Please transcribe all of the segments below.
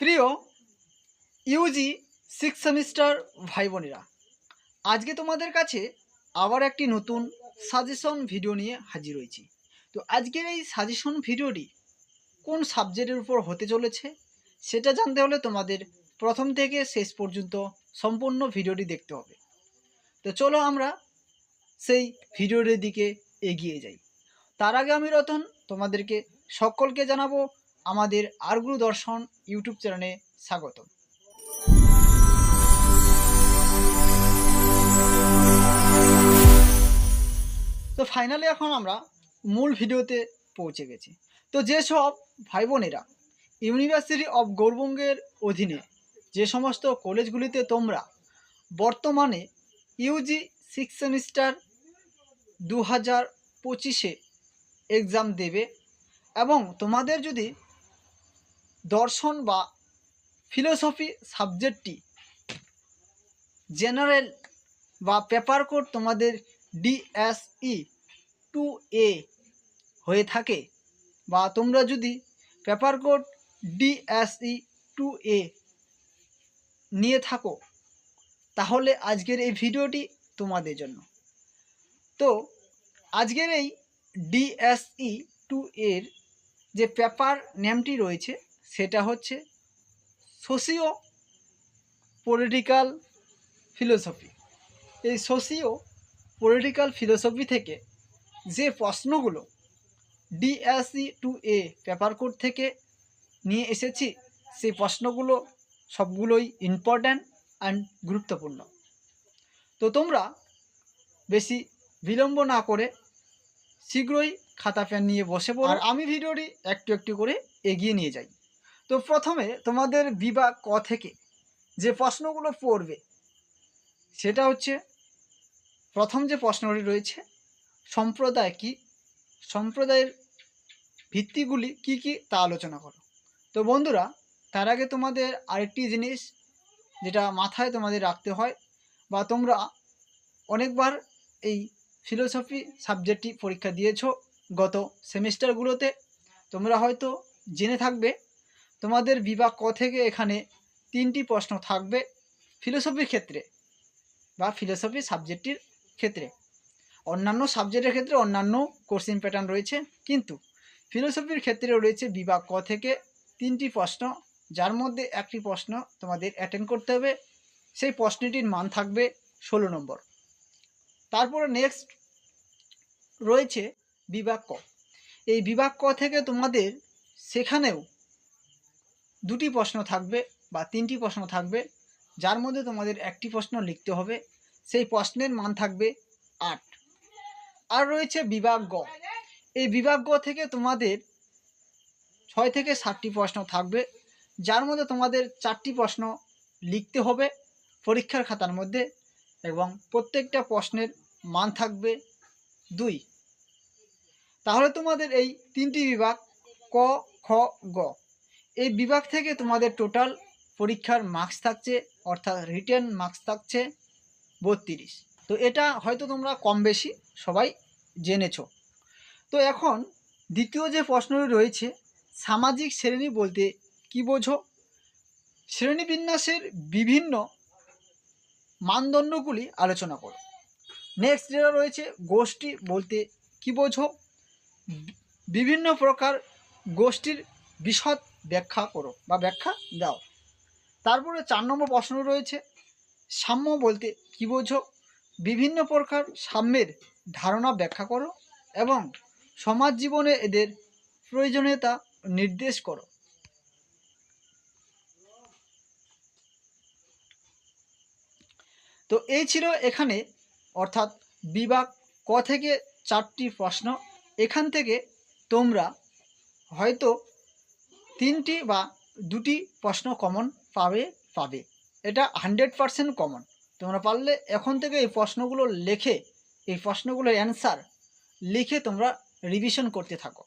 প্রিয় Yuji six semester ভাই বোনেরা আজকে তোমাদের কাছে আবার একটি নতুন সাজেশন ভিডিও নিয়ে হাজির হয়েছি। তো আজকের এই সাজেশন ভিডিওটি কোন সাবজেক্টের উপর হতে চলেছে সেটা জানতে হলে তোমাদের প্রথম থেকে শেষ পর্যন্ত সম্পূর্ণ ভিডিওটি দেখতে হবে। তো চলো আমরা সেই ভিডিওটির দিকে এগিয়ে যাই। তার আগে আমি রতন, তোমাদেরকে সকলকে জানাব আমাদের আরগুরু দর্শন ইউটিউব চ্যানেলে স্বাগত তো ফাইনালি এখন আমরা মূল ভিডিওতে পৌঁছে গেছি। তো যেসব ভাই বোনেরা ইউনিভার্সিটি অফ গৌরবঙ্গের অধীনে যে সমস্ত কলেজগুলিতে তোমরা বর্তমানে ইউজি সিক্স সেমিস্টার দু হাজার পঁচিশে এক্সাম দেবে এবং তোমাদের যদি দর্শন বা ফিলোসফি সাবজেক্টটি জেনারেল বা পেপার কোড তোমাদের ডিএসই টু এ হয়ে থাকে বা তোমরা যদি paper code DSE two A নিয়ে থাকো, তাহলে আজকের এই ভিডিওটি তোমাদের জন্য। তো আজকের এই ডিএসই টু এর যে পেপার নেমটি রয়েছে সেটা হচ্ছে সোশিও পলিটিক্যাল ফিলোসফি এই সোশিও পলিটিক্যাল ফিলোসফি থেকে যে প্রশ্নগুলো DSC two A paper code থেকে নিয়ে এসেছি, সেই প্রশ্নগুলো সবগুলোই ইম্পর্ট্যান্ট অ্যান্ড গুরুত্বপূর্ণ। তো তোমরা বেশি বিলম্ব না করে শীঘ্রই খাতা প্যান নিয়ে বসে পড়ো। আর আমি ভিডিওটি একটু একটু করে এগিয়ে নিয়ে যাই। তো প্রথমে তোমাদের বিভাগ ক থেকে যে প্রশ্নগুলো পড়বে, সেটা হচ্ছে, প্রথম যে প্রশ্নটি রয়েছে, সম্প্রদায় কি? সম্প্রদায়ের ভিত্তিগুলি কি কি তা আলোচনা করো। তো বন্ধুরা, তার আগে তোমাদের আরেকটি জিনিস যেটা মাথায় তোমাদের রাখতে হয় বা তোমরা অনেকবার এই ফিলোসফি সাবজেক্টটি পরীক্ষা দিয়েছ গত সেমিস্টারগুলোতে তোমরা হয়তো জেনে থাকবে তোমাদের বিভাগ ক থেকে এখানে তিনটি প্রশ্ন থাকবে ফিলোসফির ক্ষেত্রে বা ফিলোসফি সাবজেক্টটির ক্ষেত্রে। অন্যান্য সাবজেক্টের ক্ষেত্রে অন্যান্য কোশ্চেন প্যাটার্ন রয়েছে, কিন্তু ফিলোসফির ক্ষেত্রেও রয়েছে বিভাগ ক থেকে তিনটি প্রশ্ন, যার মধ্যে একটি প্রশ্ন তোমাদের অ্যাটেন্ড করতে হবে। সেই প্রশ্নটির মান থাকবে ষোলো নম্বর। তারপরে নেক্সট রয়েছে বিভাগ ক। এই বিভাগ ক থেকে তোমাদের সেখানেও দুটি প্রশ্ন থাকবে বা তিনটি প্রশ্ন থাকবে, যার মধ্যে তোমাদের একটি প্রশ্ন লিখতে হবে। সেই প্রশ্নের মান থাকবে আট। আর রয়েছে বিভাগ গ। এই বিভাগ গ থেকে তোমাদের ছয় থেকে সাতটি প্রশ্ন থাকবে, যার মধ্যে তোমাদের চারটি প্রশ্ন লিখতে হবে পরীক্ষার খাতার মধ্যে এবং প্রত্যেকটা প্রশ্নের মান থাকবে দুই। তাহলে তোমাদের এই তিনটি বিভাগ ক, খ, গ এই বিভাগ থেকে তোমাদের টোটাল পরীক্ষার মার্কস থাকছে, অর্থাৎ রিটেন মার্কস থাকছে বত্রিশ। তো এটা হয়তো তোমরা কম বেশি সবাই জেনেছ। তো এখন দ্বিতীয় যে প্রশ্নটি রয়েছে, সামাজিক শ্রেণি বলতে কি বোঝো? শ্রেণীবিন্যাসের বিভিন্ন মানদণ্ডগুলি আলোচনা করো। নেক্সট যেটা রয়েছে, গোষ্ঠী বলতে কি বোঝো? বিভিন্ন প্রকার গোষ্ঠীর বিশদ ব্যাখ্যা করো বা ব্যাখ্যা দাও। তারপরে চার নম্বর প্রশ্ন রয়েছে, সাম্য বলতে কি বোঝো? বিভিন্ন প্রকার সাম্যের ধারণা ব্যাখ্যা করো এবং সমাজ জীবনে এদের প্রয়োজনীয়তা নির্দেশ করো। তো এই ছিল এখানে, অর্থাৎ বিভাগ ক থেকে চারটি প্রশ্ন। এখান থেকে তোমরা হয়তো তিনটি বা দুটি প্রশ্ন কমন পাবে পাবে। এটা হান্ড্রেড পারসেন্ট কমন তোমরা পারলে এখন থেকে এই প্রশ্নগুলো লেখে, এই প্রশ্নগুলোর অ্যান্সার লিখে তোমরা রিভিশন করতে থাকো।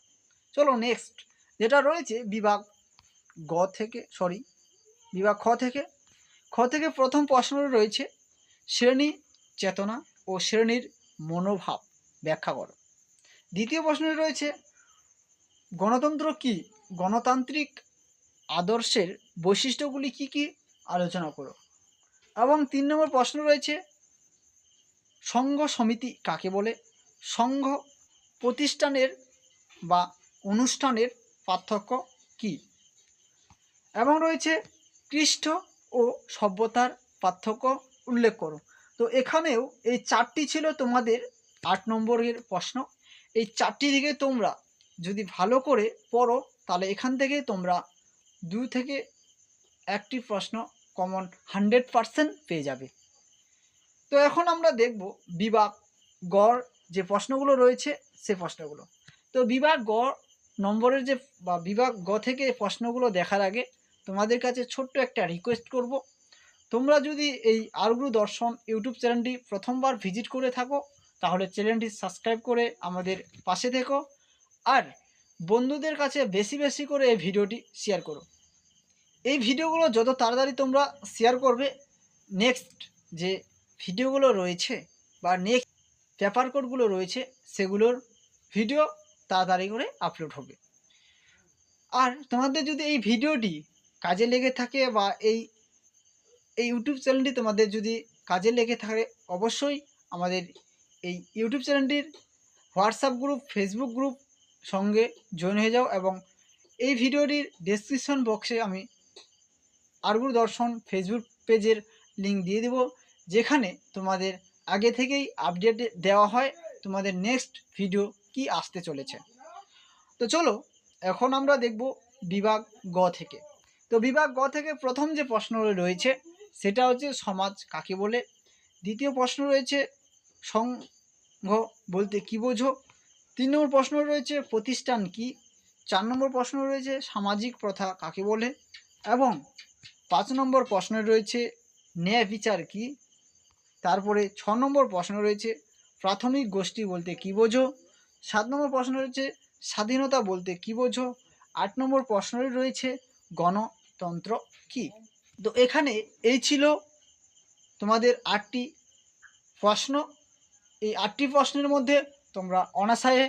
চলো নেক্সট যেটা রয়েছে বিভাগ গ থেকে সরি বিভাগ খ থেকে। খ থেকে প্রথম প্রশ্ন রয়েছে, শ্রেণি চেতনা ও শ্রেণির মনোভাব। ব্যাখ্যা করো। দ্বিতীয় প্রশ্নে রয়েছে, গণতন্ত্র কি? গণতান্ত্রিক আদর্শের বৈশিষ্ট্যগুলি কি কি আলোচনা করো। এবং তিন নম্বর প্রশ্ন রয়েছে, সংঘ সমিতি কাকে বলে? সংঘ প্রতিষ্ঠানের বা অনুষ্ঠানের পার্থক্য কি? এবং রয়েছে পৃষ্ঠ ও সভ্যতার পার্থক্য উল্লেখ করো। তো এখানেও এই চারটি ছিল তোমাদের আট নম্বরের প্রশ্ন। এই চারটি দিকে তোমরা যদি ভালো করে পড়ো তাহলে এখান থেকে তোমরা দুই থেকে একটি প্রশ্ন কমন হান্ড্রেড পারসেন্ট পেয়ে যাবে। তো এখন আমরা দেখব বিভাগ, গড় যে প্রশ্নগুলো রয়েছে, সে প্রশ্নগুলো। তো বিভাগ, গড় নম্বরের যে বা বিভাগ, গ থেকে প্রশ্নগুলো দেখার আগে তোমাদের কাছে ছোট্ট একটা রিকোয়েস্ট করব। তোমরা যদি এই আরগুরু দর্শন ইউটিউব চ্যানেলটি প্রথমবার ভিজিট করে থাকো, তাহলে চ্যানেলটি সাবস্ক্রাইব করে আমাদের পাশে থেকো। আর বন্ধুদের কাছে বেশি বেশি করে এই ভিডিওটি শেয়ার করো। এই ভিডিওগুলো যত তাড়াতাড়ি তোমরা শেয়ার করবে নেক্সট যে ভিডিওগুলো রয়েছে বা নেক্সট পেপার কোডগুলো রয়েছে, সেগুলোর ভিডিও তাড়াতাড়ি করে আপলোড হবে। আর তোমাদের যদি এই ভিডিওটি কাজে লেগে থাকে বা এই এই ইউটিউব চ্যানেলটি তোমাদের যদি কাজে লেগে থাকে, অবশ্যই আমাদের এই ইউটিউব চ্যানেলটির হোয়াটসঅ্যাপ গ্রুপ ফেসবুক গ্রুপ সঙ্গে জয়েন হয়ে যাও এবং এই ভিডিওটির ডেসক্রিপশন বক্সে আমি আরগুর দর্শন ফেসবুক পেজের লিঙ্ক দিয়ে দেব, যেখানে তোমাদের আগে থেকেই আপডেট দেওয়া হয় তোমাদের নেক্সট ভিডিও কি আসতে চলেছে। তো চলো, এখন আমরা দেখব বিভাগ গ থেকে। তো বিভাগ গ থেকে প্রথম যে প্রশ্ন রয়েছে, সেটা হচ্ছে সমাজ কাকে বলে? দ্বিতীয় প্রশ্ন রয়েছে সংঘ বলতে কি বোঝো? তিন নম্বর প্রশ্ন রয়েছে, প্রতিষ্ঠান কি? চার নম্বর প্রশ্ন রয়েছে, সামাজিক প্রথা কাকে বলে? এবং পাঁচ নম্বর প্রশ্ন রয়েছে, ন্যায় বিচার কি? তারপরে ছ নম্বর প্রশ্ন রয়েছে, প্রাথমিক গোষ্ঠী বলতে কি বোঝো? সাত নম্বর প্রশ্ন রয়েছে, স্বাধীনতা বলতে কি বোঝো? আট নম্বর প্রশ্ন রয়েছে, গণতন্ত্র কি? তো এখানে এই ছিল তোমাদের আটটি প্রশ্ন। এই আটটি প্রশ্নের মধ্যে তোমরা অনাসায়ে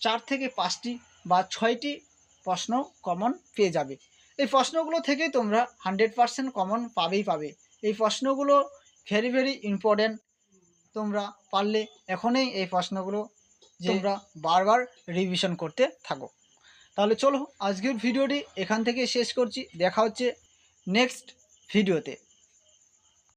চার থেকে পাঁচটি বা ছয়টি প্রশ্ন কমন পেয়ে যাবে। এই প্রশ্নগুলো থেকে তোমরা হান্ড্রেড পারসেন্ট কমন পাবেই পাবে। এই প্রশ্নগুলো ভেরি ভেরি ইম্পর্ট্যান্ট তোমরা পারলে এখনই এই প্রশ্নগুলো তোমরা বারবার রিভিশন করতে থাকো। তাহলে চলো আজকের ভিডিওটি এখান থেকে শেষ করছি। দেখা হচ্ছে নেক্সট ভিডিওতে